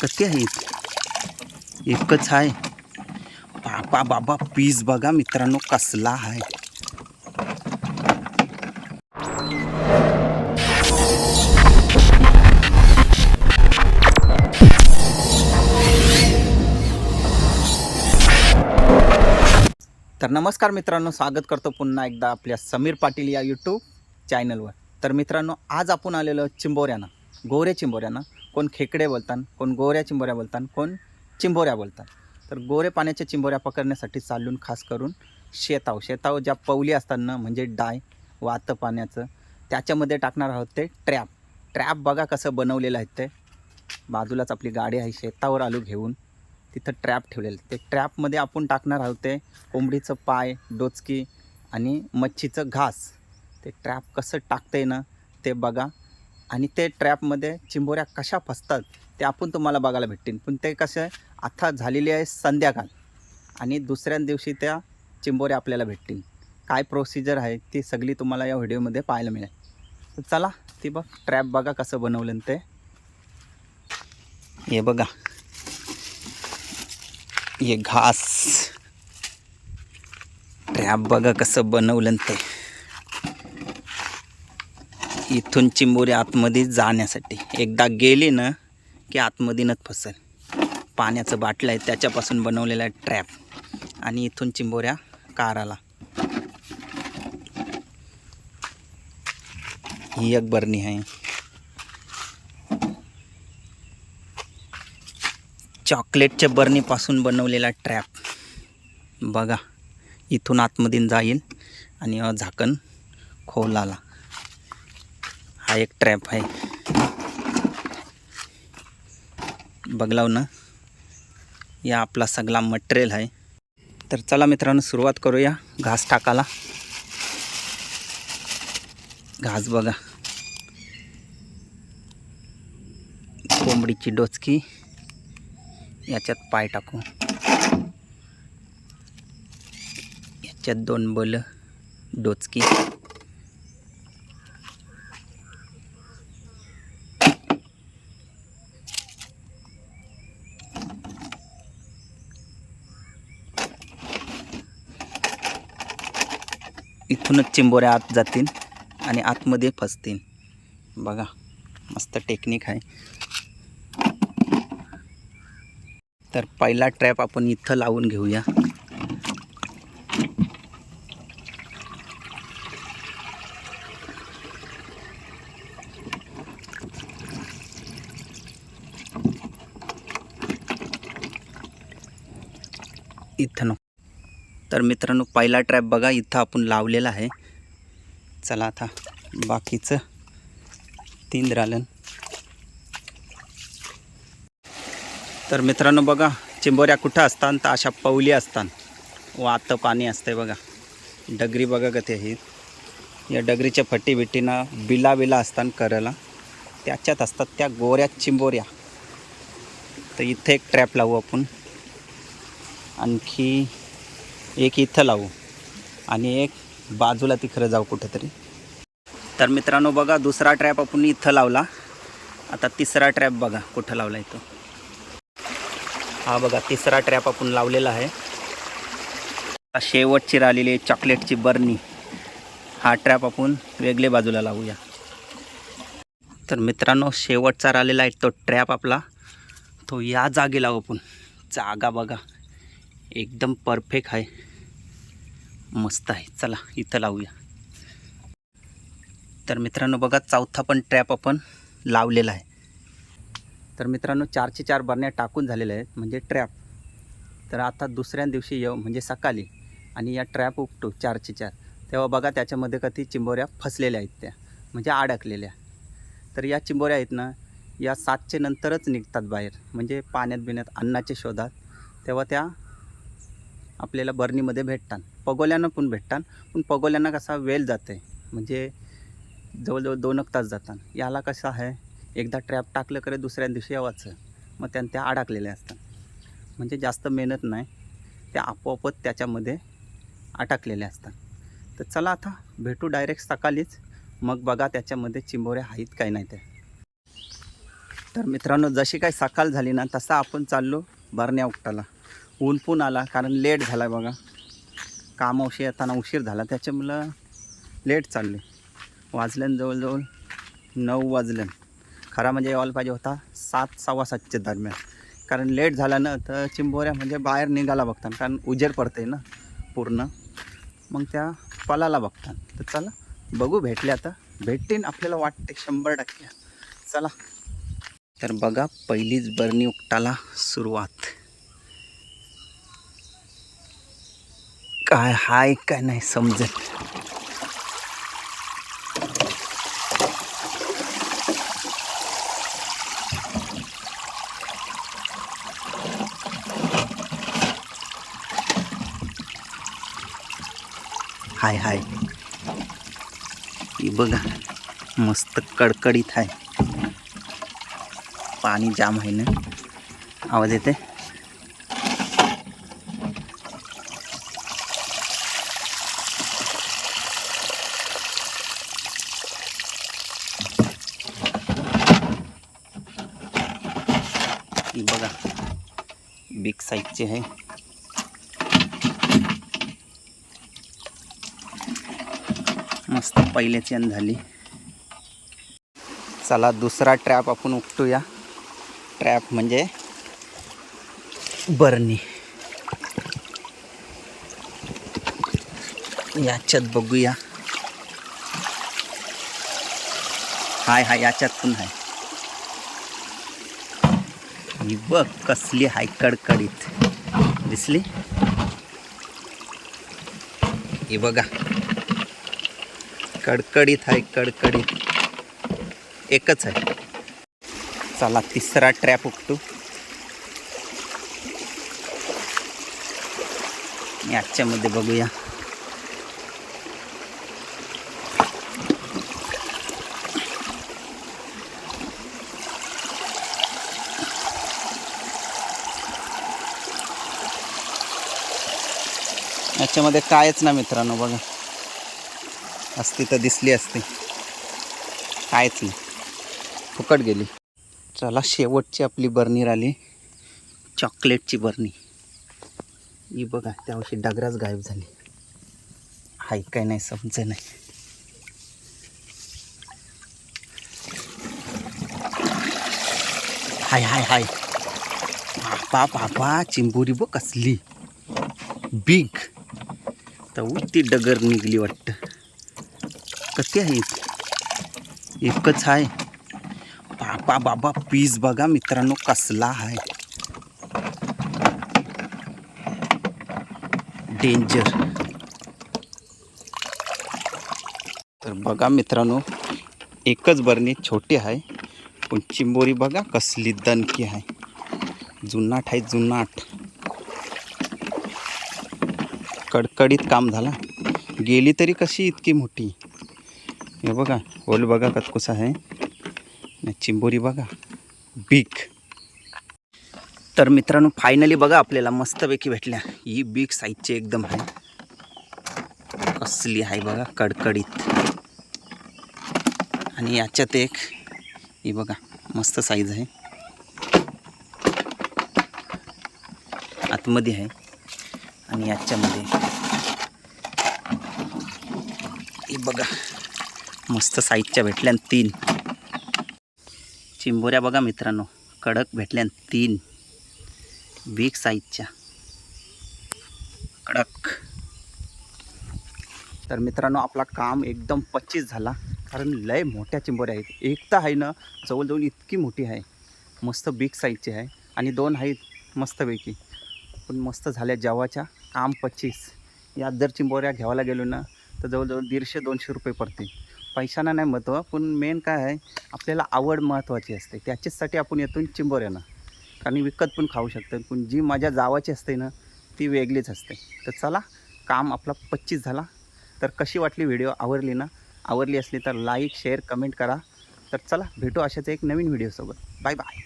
किती आहेत एकच आहे. बाबा बाबा पीस बघा मित्रांनो कसला आहे. तर नमस्कार मित्रांनो स्वागत करतो पुन्हा एकदा आपल्या समीर पाटील या यूट्यूब चॅनलवर तर मित्रांनो आज आपण आलेलो चिंबोऱ्यानं गोरे चिंबोऱ्यानं. कोण खेकडे बोलतात कोण गोऱ्या चिंबोऱ्या बोलतात कोण चिंबोऱ्या बोलतात तर गोरे पाण्याच्या चिंबोऱ्या पकडण्यासाठी चालून खास करून शेताव शेताव ज्या पवली असतात ना म्हणजे डाय वातं पाण्याचं त्याच्यामध्ये टाकणार आहोत ते ट्रॅप. ट्रॅप बघा कसं बनवलेलं आहे ते. बाजूलाच आपली गाडी आहे शेतावर आलो घेऊन तिथं ट्रॅप ठेवलेलं ते ट्रॅपमध्ये आपण टाकणार आहोत ते कोंबडीचं पाय डोचकी आणि मच्छीचं घास. ते ट्रॅप कसं टाकतं आहे ना ते बघा. आणि ते ट्रॅपमध्ये चिंबोऱ्या कशा फसतात ते आपण तुम्हाला बघायला भेटतील. पण ते कसं आता झालेली आहे संध्याकाळ आणि दुसऱ्या दिवशी त्या चिंबोऱ्या आपल्याला भेटतील. काय प्रोसिजर आहे ती सगळी तुम्हाला या व्हिडिओमध्ये पाहायला मिळेल. चला ती बघ ट्रॅप बघा कसं बनवलं ते. हे बघा. हे घास. ट्रॅप बघा कसं बनवलं ते. इथून चिंबोरी आतमध्ये जाण्यासाठी. एकदा गेली ना की आतमधीनच फसेल. पाण्याचं बाटलं आहे त्याच्यापासून बनवलेला आहे ट्रॅप आणि इथून चिंबोऱ्या काराला. ही एक बरणी आहे. चॉकलेटच्या बर्नीपासून बनवलेला ट्रॅप बघा इथून आतमधून जाईल आणि झाकण खोलाला. हा एक ट्रॅप आहे. बघलाव ना. या आपला सगळा मटेरियल आहे. तर चला मित्रांनो सुरुवात करूया घास टाकायला. घास बघा. कोंबडीची डोचकी. याच्यात पाय टाकू. याच्यात दोन बल डोचकी. इथूनच चिंबोऱ्या आत जातील आणि आतमध्ये फसतील बघा मस्त टेक्निक आहे. तर पहिला ट्रॅप आपण इथं लावून घेऊया. इथं तर मित्रांनो पहिला ट्रॅप बघा इथं आपण लावलेला आहे. चला आता बाकीचं तीन रालन. तर मित्रांनो बघा चिंबोऱ्या कुठं असतात तर अशा पवली असतात. वातं पाणी असते बघा. डगरी बघा का ही. या डगरीच्या फट्टी बिटीनं बिला बिला असतात करायला. त्याच्यात असतात त्या गोऱ्या चिंबोऱ्या. तर इथे एक ट्रॅप लावू आपण. आणखी एक इथं लावू आणि एक बाजूला तिकडं जाऊ कुठंतरी. तर मित्रांनो बघा दुसरा ट्रॅप आपण इथं लावला. आता तिसरा ट्रॅप बघा कुठं लावला इथं. हा बघा तिसरा ट्रॅप आपण लावलेला आहे. शेवटची राहिलेली चॉकलेटची बर्नी हा ट्रॅप आपण वेगळे बाजूला लावूया. तर मित्रांनो शेवटचा राहिलेला आहे तो ट्रॅप आपला. तो या जागी लावू आपण. जागा बघा. एकदम परफेक्ट आहे. मस्त आहे. चला इथं लावूया. तर मित्रांनो बघा चौथा पण ट्रॅप आपण लावलेला आहे. तर मित्रांनो चारचे चार बरण्या टाकून झालेल्या आहेत म्हणजे ट्रॅप तर आता दुसऱ्या दिवशी येऊ म्हणजे सकाळी आणि या ट्रॅप उपटू चारचे चार. तेव्हा बघा त्याच्यामध्ये कधी चिंबोऱ्या फसलेल्या आहेत त्या म्हणजे अडकलेल्या. तर या चिंबोऱ्या आहेत ना या सातचे नंतरच निघतात बाहेर म्हणजे पाण्यात बिण्यात अन्नाच्या शोधात. तेव्हा त्या आपल्याला बर्नीमध्ये भेटतात. पगोल्यांना पण भेटतात. पण पगोल्यांना कसा वेल जाते म्हणजे जवळजवळ दोन एक तास जातात. याला कसं आहे एकदा ट्रॅप टाकलं करे दुसऱ्या दिवशी यावाचं. मग त्यानं त्या अडकलेल्या असतात. म्हणजे जास्त मेहनत नाही. त्या आपोआपच त्याच्यामध्ये अटकलेल्या असतात. तर चला आता भेटू डायरेक्ट सकाळीच. मग बघा त्याच्यामध्ये चिंबोऱ्या आहेत काय नाही ते. तर मित्रांनो जशी काही सकाळ झाली ना तसा आपण चाललो बरण्या उपटाला ऊन पण आला कारण लेट झाला बघा. कामावशी येताना उशीर झाला त्याच्यामुळं लेट चालले वाजल्यान जवळजवळ नऊ वाजल्यान. खरा म्हणजे यायला पाहिजे होता सात सव्वा सातच्या दरम्यान. कारण लेट झाला ना तर चिंबोऱ्या म्हणजे बाहेर निघाला बघतात कारण उजेड पडते ना पूर्ण. मग त्या पलाला बघतात तर चला बघू भेटले आता. भेटतील आपल्याला वाटते शंभर टक्के. चला. तर बघा पहिलीच बरणी उकटाला सुरुवात. काय हाय काय नाही समजत. हाय हाय. ही बघा मस्त कडकडीत आहे पाणी जाम आहे ना? आवाज येते ही बघा बिग साईजचे आहे मस्त पहिल्याची अन झाली। चला दुसरा ट्रॅप आपण उपटूया ट्रॅप म्हणजे बरणी. याच्यात बघूया. हाय हाय याच्यात पण आहे ही बघ कसली हाय कडकडीत. दिसली? हे बघा. कडकडीत हाय कडकडीत. एकच आहे. चला तिसरा ट्रॅप उपटू याच्यामध्ये बघूया. याच्यामध्ये कायच ना मित्रांनो बघा. असती तर दिसली असती. कायच नाही. फुकट गेली. चला शेवटची आपली बर्नी राहिली चॉकलेटची बर्नी. ही बघा त्यावर्षी डगराच गायब झाली. हाय काय नाही समजे नाही. हाय हाय हाय. बापा बापा चिंबोरी बघ कसली. बिग तर ती डगर निघली वाटतं. कती आहे एकच आहे. बाबा बाबा पीस बघा मित्रांनो कसला आहे. डेंजर तर बघा मित्रांनो एकच बरणी छोटी आहे पण चिंबोरी बघा कसली दणकी आहे. जुनाट आहे जुनाट. कडकडीत काम झाला. गेली तरी कशी इतकी मोठी? हे बघा ओल बघा कतकुसा आहे. चिंबोरी बघा बीक तर मित्रांनो फायनली बघा आपल्याला मस्तपैकी भेटल्या. ही बीक साईजची एकदम आहे. कसली आहे बघा कडकडीत. आणि याच्यात एक ही बघा मस्त साईज आहे. आतमध्ये आहे. आणि याच्यामध्ये हे बघा मस्त साईजच्या भेटल्या तीन. चिंबोऱ्या बघा मित्रांनो कडक भेटल्या तीन. बिग साईजच्या. कडक. तर मित्रांनो आपला काम एकदम पच्चीस झाला कारण लय मोठ्या चिंबोऱ्या आहेत. एक तर आहे ना जवळजवळ इतकी मोठी आहे. मस्त बिग साईजची आहे. आणि दोन आहेत मस्तपैकी. पण मस्त झाल्या जवाच्या. काम पच्चीस. या जर चिंबोऱ्या घ्यायला गेलो ना तर जवळजवळ दीडशे दोनशे रुपये पडतील. पैशांना नाही महत्त्व पण मेन काय आहे आपल्याला आवड महत्त्वाची असते. त्याच्याचसाठी आपण येतो चिंबोऱ्यानं. कारण विकत पण खाऊ शकतो पण जी मजा जावाची असते ना ती वेगळीच असते. तर चला काम आपला पच्चीस झाला. तर कशी वाटली व्हिडिओ? आवडली ना? आवडली असली तर लाईक शेअर कमेंट करा. तर चला भेटू अशाच एक नवीन व्हिडिओसोबत बाय बाय